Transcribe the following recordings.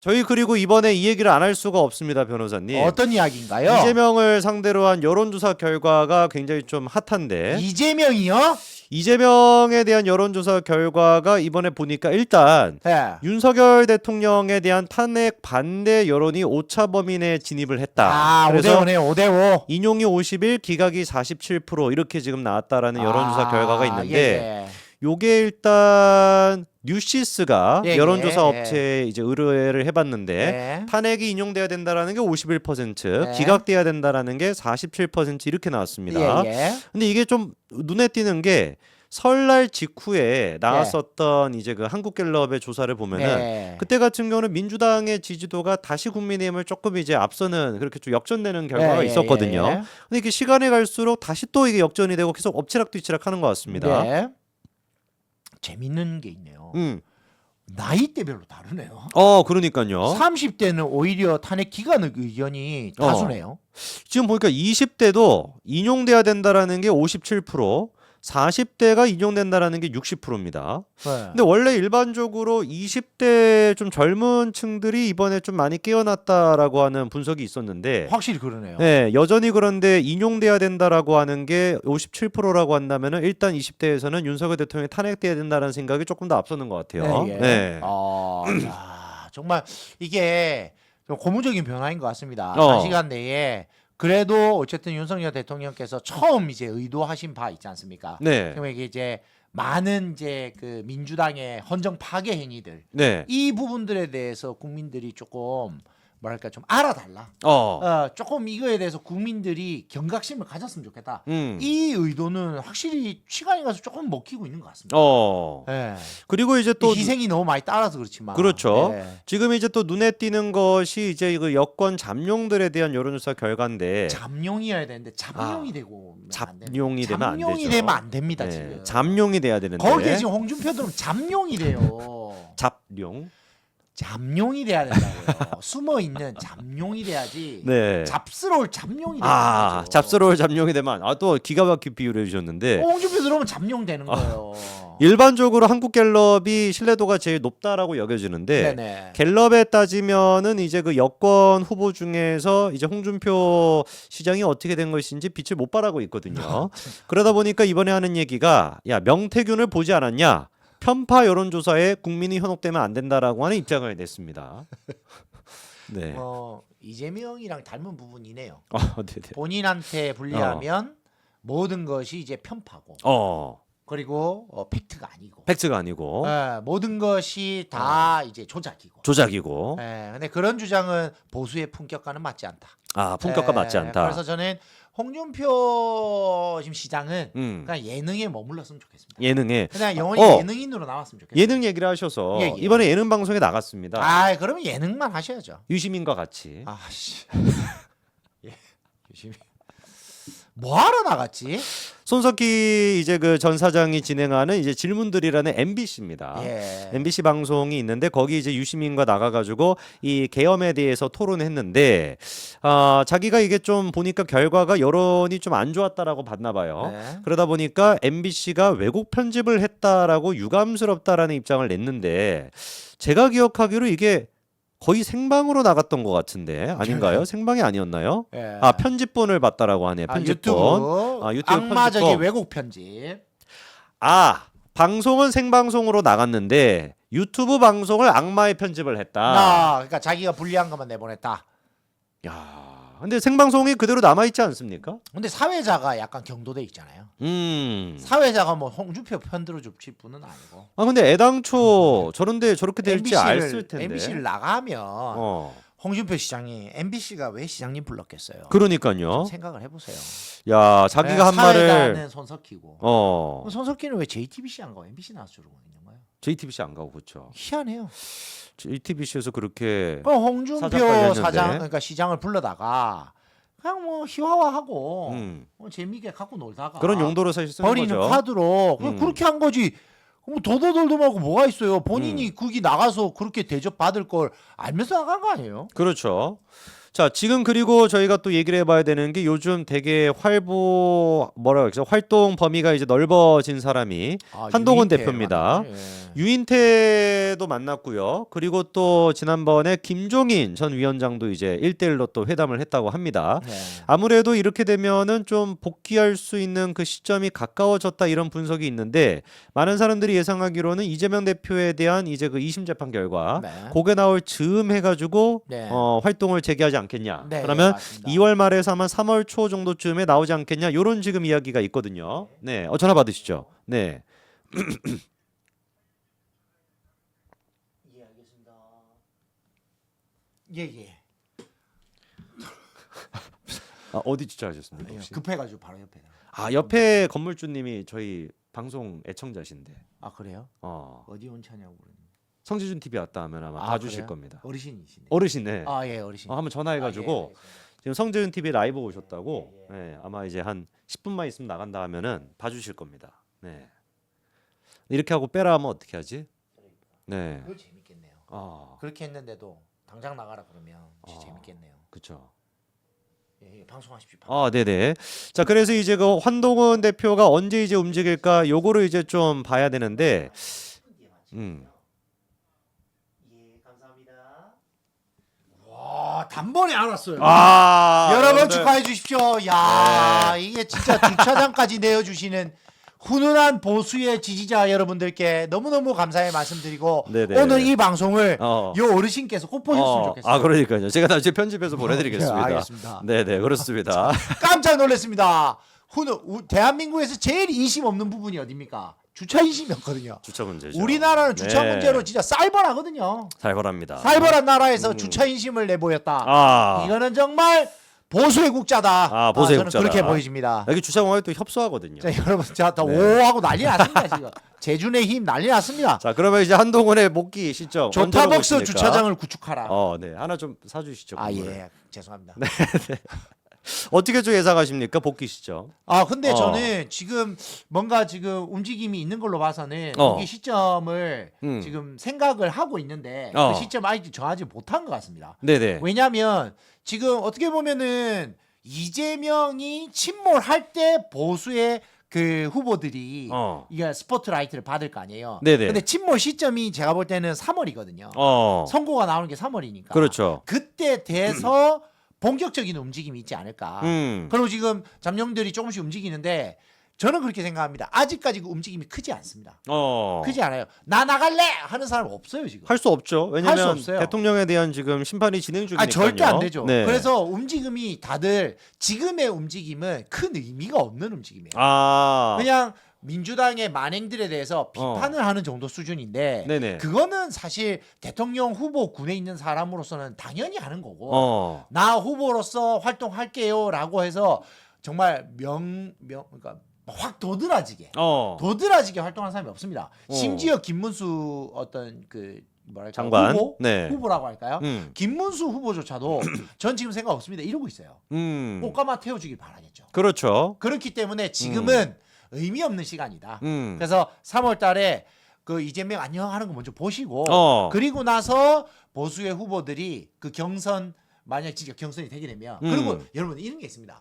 저희 그리고 이번에 이 얘기를 안 할 수가 없습니다, 변호사님. 어떤 이야기인가요? 이재명을 상대로 한 여론조사 결과가 굉장히 좀 핫한데 이재명이요? 이재명에 대한 여론조사 결과가 이번에 보니까 일단 예. 윤석열 대통령에 대한 탄핵 반대 여론이 오차 범위 내에 진입을 했다. 아, 그래서 5대5네, 5대5. 인용이 51, 기각이 47% 이렇게 지금 나왔다라는 여론조사 결과가 있는데 예, 예. 요게 일단 뉴시스가 예, 여론조사 예, 예. 업체에 이제 의뢰를 해봤는데 예. 탄핵이 인용돼야 된다라는 게 51%, 네. 기각돼야 된다라는 게 47% 이렇게 나왔습니다. 예, 예. 근데 이게 좀 눈에 띄는 게 설날 직후에 나왔었던 이제 그 한국갤럽의 조사를 보면은 네. 그때 같은 경우는 민주당의 지지도가 다시 국민의힘을 조금 이제 앞서는 그렇게 좀 역전되는 결과가 예, 예, 있었거든요. 예. 근데 이게 시간이 갈수록 다시 또 이게 역전이 되고 계속 엎치락 뒤치락 하는 것 같습니다. 네. 재밌는 게 있네요. 음. 나이대별로 다르네요. 어, 그러니까요. 30대는 오히려 탄핵 기간 의견이 어. 다수네요. 지금 보니까 20대도 인용돼야 된다라는 게 57%, 40대가 인용된다라는 게 60%입니다. 네. 근데 원래 일반적으로 20대 좀 젊은 층들이 이번에 좀 많이 깨어났다라고 하는 분석이 있었는데 확실히 그러네요. 네, 여전히 그런데 인용돼야 된다라고 하는 게 57%라고 한다면은 일단 20대에서는 윤석열 대통령이 탄핵돼야 된다는 생각이 조금 더 앞서는 것 같아요. 네, 예. 네. 아, 야, 정말 이게 좀 고무적인 변화인 것 같습니다. 어. 단시간 내에 그래도 어쨌든 윤석열 대통령께서 처음 이제 의도하신 바 있지 않습니까? 네. 그러면 이게 이제 많은 이제 그 민주당의 헌정 파괴 행위들 네. 이 부분들에 대해서 국민들이 조금 뭐랄까 좀 알아달라. 어. 어, 조금 이거에 대해서 국민들이 경각심을 가졌으면 좋겠다. 음. 이 의도는 확실히 시간이 가서 조금 먹히고 있는 것 같습니다. 어. 예. 그리고 이제 또 희생이 너무 많이 따라서 그렇지만 그렇죠. 예. 지금 이제 또 눈에 띄는 것이 이제 그 여권 잠룡들에 대한 여론조사 결과인데 잠룡이어야 되는데 잡룡이 되고 잡룡이 되면 안 잠룡이. 되면 안 됩니다 네, 지금. 잠룡이 돼야 되는데 거기에 지금 홍준표 들은 잠룡이 돼요. 잡룡. 잠룡이 돼야 된다고요. 숨어 있는 잠룡이 돼야지. 네. 잡스러울 잠룡이 아, 되는 거죠. 잡스러울 잠룡이 되면 아 또 기가 막히게 비유를 해주셨는데 홍준표 들어오면 잠룡 되는 아, 거예요. 일반적으로 한국 갤럽이 신뢰도가 제일 높다라고 여겨지는데 네네. 갤럽에 따지면은 이제 그 여권 후보 중에서 이제 홍준표 시장이 어떻게 된 것인지 빛을 못 발하고 있거든요. 그러다 보니까 이번에 하는 얘기가 야 명태균을 보지 않았냐? 편파 여론조사에 국민이 현혹되면 안 된다라고 하는 입장을 냈습니다. 네. 어, 이재명이랑 닮은 부분이네요. 어, 네네. 본인한테 불리하면 모든 것이 이제 편파고 어, 그리고 어, 팩트가 아니고 팩트가 아니고 예, 모든 것이 다 이제 조작이고. 조작이고 예, 근데 그런 주장은 보수의 품격과는 맞지 않다. 아 품격과 예, 맞지 않다. 그래서 저는 홍준표 지금 시장은 음. 그냥 예능에 머물렀으면 좋겠습니다. 예능에 그냥 영원히 어. 예능인으로 나왔으면 좋겠어요. 예능 얘기를 하셔서 예, 예. 이번에 예능 방송에 나갔습니다. 아, 그러면 예능만 하셔야죠. 유시민과 같이. 아씨. 예, 열심히. 뭐 하러 나갔지? 손석희 이제 그 전 사장이 진행하는 이제 질문들이라는 MBC입니다. 예. MBC 방송이 있는데 거기 이제 유시민과 나가가지고 이 계엄에 대해서 토론했는데 아 자기가 이게 좀 보니까 결과가 여론이 좀 안 좋았다라고 봤나 봐요. 네. 그러다 보니까 MBC가 왜곡 편집을 했다라고 유감스럽다라는 입장을 냈는데 제가 기억하기로 이게 거의 생방으로 나갔던 것 같은데 아닌가요? 생방이 아니었나요? 예. 아 편집본을 봤다라고 하네요. 아, 편집본. 유튜브, 아, 유튜브 악마적인 편집본. 왜곡 편집. 아 방송은 생방송으로 나갔는데 유튜브 방송을 악마의 편집을 했다. 아, 그러니까 자기가 불리한 것만 내보냈다. 야, 근데 생방송이 그대로 남아 있지 않습니까? 근데 사회자가 약간 경도돼 있잖아요. 음. 사회자가 뭐 홍준표 편 들어줄 분은 아니고. 아 근데 애당초 저런데 저렇게 될지 알았을 텐데. MBC를 나가면 어. 홍준표 시장이 MBC가 왜 시장님 불렀겠어요? 그러니까요. 좀 생각을 해보세요. 야, 자기가 네, 한 말을 손석희고. 어. 손석희는 왜 JTBC 안 가고 MBC 있는 거예요? JTBC 안 가고 그렇죠. 희한해요. JTBC에서 그렇게 그럼 홍준표 사장 그러니까 시장을 불러다가 그냥 뭐 희화화하고 음. 뭐 재미있게 갖고 놀다가 그런 용도로 사실 쓰는 버리는 거죠. 카드로 그냥 음. 그렇게 한 거지. 뭐 도도돌도 말고 뭐가 있어요? 본인이 음. 거기 나가서 그렇게 대접 받을 걸 알면서 나간 거 아니에요? 그렇죠. 자, 지금 그리고 저희가 또 얘기를 해봐야 되는 게 요즘 되게 활보 뭐라 그러죠? 활동 범위가 이제 넓어진 사람이 아, 한동훈 유인태 대표입니다. 예. 유인태도 만났고요. 그리고 또 지난번에 김종인 전 위원장도 이제 1대1로 또 회담을 했다고 합니다. 네. 아무래도 이렇게 되면은 좀 복귀할 수 있는 그 시점이 가까워졌다 이런 분석이 있는데 많은 사람들이 예상하기로는 이재명 대표에 대한 이제 그 2심 재판 결과 네. 고개 나올 즈음 해가지고 네. 어, 활동을 재개하지 않겠냐. 네, 그러면 맞습니다. 2월 말에서 아마 3월 초 정도쯤에 나오지 않겠냐. 요런 지금 이야기가 있거든요. 네, 어, 전화 받으시죠. 네. 예, 알겠습니다. 예, 예. 아, 어디 주차하셨습니까? 예, 혹시? 급해가지고 바로 옆에. 아 옆에 건물주님이 저희 방송 애청자신데 아 그래요? 어, 어디 온 차냐고 그러는. 성지준 TV 왔다 하면 아마 아, 봐주실 그래요? 겁니다. 어르신이시네. 어르신 네. 아 예, 어르신. 어, 한번 전화해가지고 아, 예, 알겠습니다. 지금 성재윤 TV 라이브 오셨다고. 네, 아마 이제 한 10분만 있으면 나간다 하면은 봐주실 겁니다. 네. 이렇게 하고 빼라 하면 어떻게 하지? 네. 그거 재밌겠네요. 아, 그렇게 했는데도 당장 나가라 그러면 진짜 어. 재밌겠네요. 그렇죠. 예, 예, 방송하십시오. 아, 네네. 자, 그래서 이제 그 환동훈 대표가 언제 이제 움직일까? 요거를 이제 좀 봐야 되는데, 음, 예, 감사합니다. 와, 단번에 알았어요. 아, 여러분. 축하해 주십시오. 야, 이게 진짜 주차장까지 내어 주시는 훈훈한 보수의 지지자 여러분들께 너무너무 감사의 말씀드리고 네네. 오늘 이 방송을 어. 요 어르신께서 꼭 보셨으면 어, 좋겠어요. 아, 그러니까요. 제가 다시 편집해서 보내드리겠습니다. 네, 알겠습니다. 네네, 그렇습니다. 깜짝 놀랐습니다. 훈 우- 대한민국에서 제일 인심 없는 부분이 어디입니까? 주차 인심이 없거든요. 주차 문제죠. 우리나라는 주차 네. 문제로 진짜 쌀벌하거든요. 살벌합니다. 살벌한 나라에서 음. 주차 인심을 내보였다. 아, 이거는 정말 보수의 국자다. 아, 보수의 저는 국자다. 그렇게 보여집니다. 여기 주차공항에 또 협소하거든요. 자, 여러분, 자, 다 네. 오하고 난리 났습니다 지금. 제준의 힘 난리 났습니다. 자, 그러면 이제 한동훈의 복귀 시점 조타벅스? 주차장을 구축하라. 어, 네, 하나 좀 사주시죠. 아 그거를. 예, 죄송합니다. 어떻게 좀 예상하십니까? 복귀 시점. 아 근데 어. 저는 지금 뭔가 지금 움직임이 있는 걸로 봐서는 어. 이 시점을 음. 지금 생각을 하고 있는데 어. 그 시점 아직 정하지 못한 것 같습니다. 네네. 왜냐하면 지금 어떻게 보면은 이재명이 침몰할 때 보수의 그 후보들이 어. 이게 스포트라이트를 받을 거 아니에요. 네네. 근데 침몰 시점이 제가 볼 때는 3월이거든요. 어. 선고가 나오는 게 3월이니까. 그렇죠. 그때 돼서 본격적인 움직임이 있지 않을까. 음. 그리고 지금 잠룡들이 조금씩 움직이는데 저는 그렇게 생각합니다. 아직까지 그 움직임이 크지 않습니다. 어. 크지 않아요. 나 나갈래 하는 사람 없어요 지금. 할 수 없죠. 왜냐면 없어요. 대통령에 대한 지금 심판이 진행 중이니까요. 아 절대 안 되죠. 네. 그래서 움직임이 다들 지금의 움직임은 큰 의미가 없는 움직임이에요. 아. 그냥 민주당의 만행들에 대해서 비판을 하는 정도 수준인데 어. 네네. 그거는 사실 대통령 후보 군에 있는 사람으로서는 당연히 하는 거고 어. 나 후보로서 활동할게요라고 해서 정말 명명 그러니까 확 도드라지게 어. 도드라지게 활동하는 사람이 없습니다. 어. 심지어 김문수 어떤 그 뭐랄까 장관. 후보 네. 후보라고 할까요? 음. 김문수 후보조차도 전 지금 생각 없습니다. 이러고 있어요. 음. 꽃가마 태워주길 바라겠죠. 그렇죠. 그렇기 때문에 지금은 의미 없는 시간이다. 음. 그래서 3월 달에 그 이재명 안녕 하는 거 먼저 보시고 어. 그리고 나서 보수의 후보들이 그 경선 만약 진짜 경선이 되게 되면 음. 그리고 여러분 이런 게 있습니다.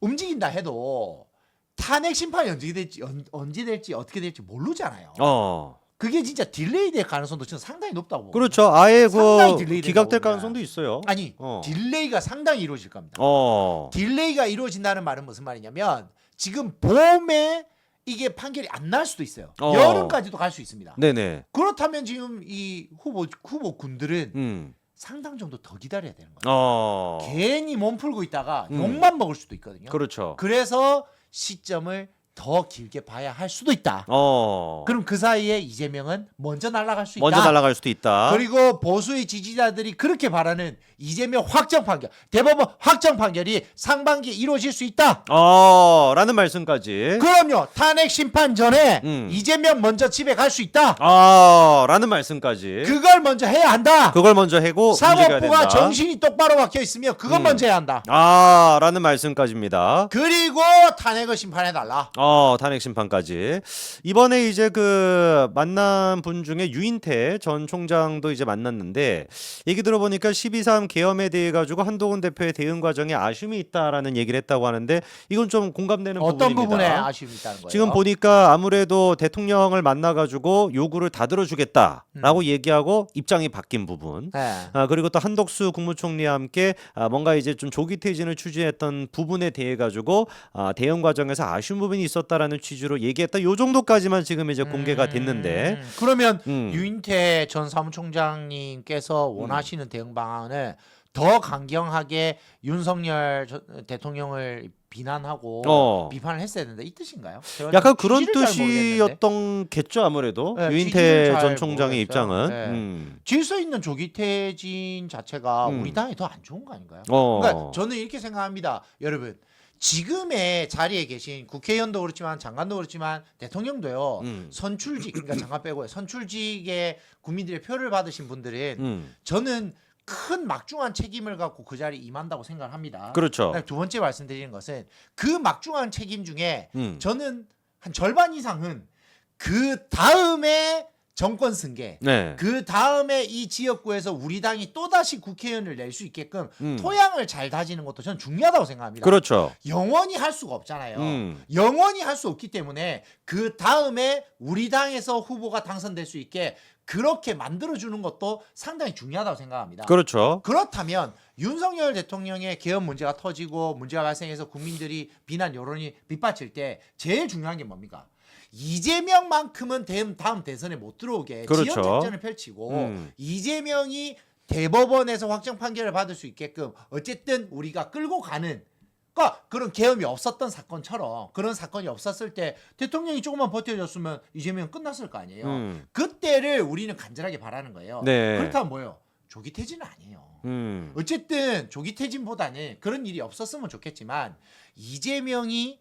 움직인다 해도 탄핵 심판이 언제 될지 언, 언제 될지 어떻게 될지 모르잖아요. 어. 그게 진짜 딜레이 될 가능성도 저는 상당히 높다고 봅니다. 그렇죠. 아예 상당히 그 딜레이 기각될 된다고 가능성도 있어요. 아니 어. 딜레이가 상당히 이루어질 겁니다. 어. 딜레이가 이루어진다는 말은 무슨 말이냐면 지금 봄에 이게 판결이 안 날 수도 있어요. 어. 여름까지도 갈 수 있습니다. 네네. 그렇다면 지금 이 후보 후보 군들은 음. 상당 정도 더 기다려야 되는 거예요. 어. 괜히 몸 풀고 있다가 음. 욕만 먹을 수도 있거든요. 그렇죠. 그래서 시점을 더 길게 봐야 할 수도 있다. 어. 그럼 그 사이에 이재명은 먼저 날아갈 수 있다. 먼저 날아갈 수도 있다. 그리고 보수의 지지자들이 그렇게 바라는 이재명 확정 판결, 대법원 확정 판결이 상반기에 이루어질 수 있다. 어, 라는 말씀까지. 그럼요. 탄핵 심판 전에 음. 이재명 먼저 집에 갈 수 있다. 아, 라는 말씀까지. 그걸 먼저 해야 한다. 그걸 먼저 해고 움직여야 사법부가 된다. 정신이 똑바로 박혀 있으면 그것 음. 먼저 해야 한다. 아, 라는 말씀까지입니다. 그리고 탄핵을 심판해 달라. 어. 어, 탄핵 심판까지. 이번에 이제 그 만난 분 중에 유인태 전 총장도 이제 만났는데 얘기 들어보니까 12.3 계엄에 대해 가지고 한동훈 대표의 대응 과정에 아쉬움이 있다라는 얘기를 했다고 하는데 이건 좀 공감되는 어떤 부분입니다. 부분에 아쉬움이 있다는 거예요? 지금 보니까 아무래도 대통령을 만나 가지고 요구를 다 들어주겠다라고 음. 얘기하고 입장이 바뀐 부분. 네. 아 그리고 또 한덕수 국무총리와 함께 아, 뭔가 이제 좀 조기 퇴진을 추진했던 부분에 대해 가지고 아, 대응 과정에서 아쉬운 부분이 있었 다라는 취지로 얘기했다. 요 정도까지만 지금 이제 공개가 됐는데. 음, 그러면 음. 유인태 전 사무총장님께서 원하시는 대응 방안을 더 강경하게 윤석열 전- 대통령을 비난하고 어. 비판을 했어야 된다 이 뜻인가요? 제가 약간 좀 그런 취지를 잘 모르겠는데. 뜻이었던겠죠 아무래도 네, 유인태 취지를 잘전 총장의 모르겠어요. 입장은. 네. 음. 질서 있는 조기 퇴진 자체가 음. 우리 당에 더 안 좋은 거 아닌가요? 어. 그러니까 저는 이렇게 생각합니다, 여러분. 지금의 자리에 계신 국회의원도 그렇지만 장관도 그렇지만 대통령도요. 음. 선출직 그러니까 장관 빼고요. 선출직에 국민들의 표를 받으신 분들은 음. 저는 큰 막중한 책임을 갖고 그 자리에 임한다고 생각을 합니다. 그렇죠. 두 번째 말씀드리는 것은 그 막중한 책임 중에 음. 저는 한 절반 이상은 그 다음에 정권 승계, 네. 그 다음에 이 지역구에서 우리 당이 또 다시 국회의원을 낼 수 있게끔 음. 토양을 잘 다지는 것도 저는 중요하다고 생각합니다. 그렇죠. 영원히 할 수가 없잖아요. 음. 영원히 할 수 없기 때문에 그 다음에 우리 당에서 후보가 당선될 수 있게 그렇게 만들어 주는 것도 상당히 중요하다고 생각합니다. 그렇죠. 그렇다면 윤석열 대통령의 개헌 문제가 터지고 문제가 발생해서 국민들이 비난 여론이 빗받칠 때 제일 중요한 게 뭡니까? 이재명만큼은 대- 다음 대선에 못 들어오게 그렇죠. 지연 작전을 펼치고 음. 이재명이 대법원에서 확정 판결을 받을 수 있게끔 어쨌든 우리가 끌고 가는 그러니까 그런 계엄이 없었던 사건처럼 그런 사건이 없었을 때 대통령이 조금만 버텨줬으면 이재명 끝났을 거 아니에요. 음. 그때를 우리는 간절하게 바라는 거예요. 네. 그렇다면 뭐예요? 조기 퇴진은 아니에요. 음. 어쨌든 조기 퇴진보다는 그런 일이 없었으면 좋겠지만 이재명이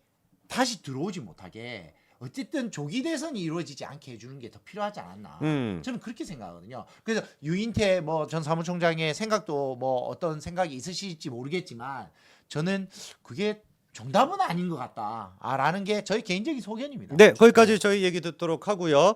다시 들어오지 못하게 어쨌든 조기 대선이 이루어지지 않게 해주는 게 더 필요하지 않았나. 음. 저는 그렇게 생각하거든요. 그래서 유인태 뭐 전 사무총장의 생각도 뭐 어떤 생각이 있으실지 모르겠지만 저는 그게 정답은 아닌 것 같다라는 게 저희 개인적인 소견입니다. 네, 거기까지 저희 얘기 듣도록 하고요.